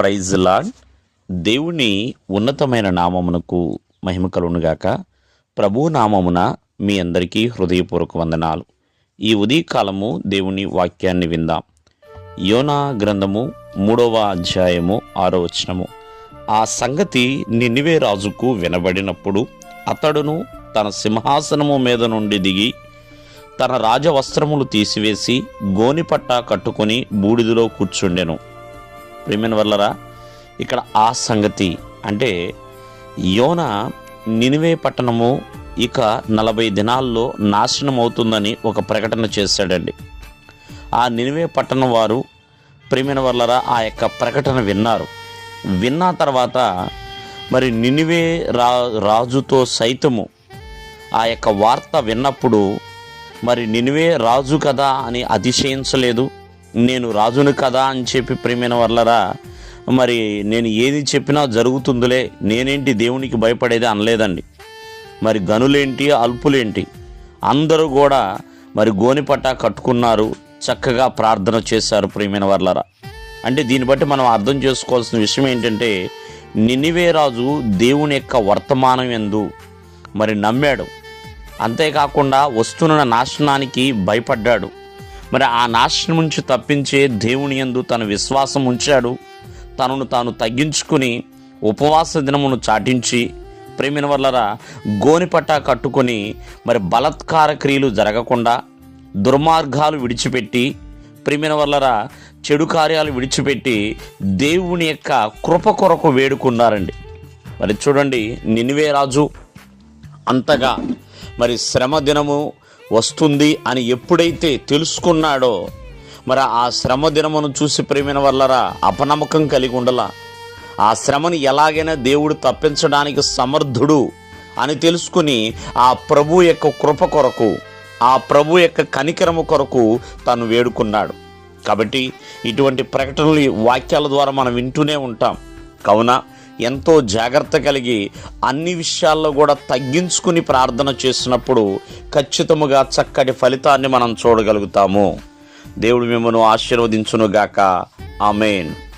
Praise lord. దేవుని ఉన్నతమైన నామమునకు మహిమ కలుగునుగాక. ప్రభు నామమున మీ అందరికీ హృదయపూర్వక వందనాలు. ఈ ఉదయకాలము దేవుని వాక్యాన్ని విందాం. యోనా గ్రంథము మూడవ అధ్యాయము ఆరో వచనము. ఆ సంగతి నినివే రాజుకు వినబడినప్పుడు అతడును తన సింహాసనము మీద నుండి దిగి తన రాజవస్త్రములు తీసివేసి గోనిపట్ట కట్టుకొని బూడిదలో కూర్చుండెను. ప్రేమైన వల్లరా ఇక్కడ ఆ సంగతి అంటే యోన నినివే పట్టణము ఇక నలభై దినాల్లో నాశనం అవుతుందని ఒక ప్రకటన చేశాడండి. ఆ నినివే పట్టణం వారు ప్రేమైన వల్లరా ఆ యొక్క ప్రకటన విన్నారు. విన్న తర్వాత మరి నినివే రా రాజుతో సైతము ఆ యొక్క వార్త విన్నప్పుడు మరి నినివే రాజు కదా అని అతిశయించలేదు. నేను రాజును కదా అని చెప్పి ప్రేమైన వర్లరా మరి నేను ఏది చెప్పినా జరుగుతుందిలే నేనేంటి దేవునికి భయపడేది అనలేదండి. మరి గనులేంటి అల్పులేంటి? అందరూ కూడా మరి గోనిపట్ట కట్టుకున్నారు చక్కగా ప్రార్థన చేశారు ప్రియమైన వర్లరా. అంటే దీన్ని బట్టి మనం అర్థం చేసుకోవాల్సిన విషయం ఏంటంటే నినివే రాజు దేవుని యొక్క వర్తమానం ఎందు మరి నమ్మాడు. అంతేకాకుండా వస్తున్న నాశనానికి భయపడ్డాడు. మరి ఆ నాశనం నుంచి తప్పించే దేవుని యందు తన విశ్వాసం ఉంచాడు. తనను తాను తగ్గించుకుని ఉపవాస దినమును చాటించి ప్రేమిన వల్లరా గోనిపట్ట కట్టుకొని మరి బలత్కార క్రియలు జరగకుండా దుర్మార్గాలు విడిచిపెట్టి ప్రేమిన వల్లరా చెడు కార్యాలు విడిచిపెట్టి దేవుని యొక్క కృప కొరకు వేడుకున్నారండి. మరి చూడండి నినివే రాజు అంతగా మరి శ్రమ దినము వస్తుంది అని ఎప్పుడైతే తెలుసుకున్నాడో మరి ఆ శ్రమ దినమును చూసి ప్రేమిన వల్లరా అపనమ్మకం కలిగి ఉండలా. ఆ శ్రమను ఎలాగైనా దేవుడు తప్పించడానికి సమర్థుడు అని తెలుసుకుని ఆ ప్రభు యొక్క కృప కొరకు ఆ ప్రభు యొక్క కనికరము కొరకు తను వేడుకున్నాడు. కాబట్టి ఇటువంటి ప్రకటనలు వాక్యాల ద్వారా మనం వింటూనే ఉంటాం. కావున ఎంతో జాగ్రత్త కలిగి అన్ని విషయాల్లో కూడా తగ్గించుకుని ప్రార్థన చేసినప్పుడు ఖచ్చితముగా చక్కటి ఫలితాన్ని మనం చూడగలుగుతాము. దేవుడు మిమ్మల్ని ఆశీర్వదించునుగాక. ఆమెన్.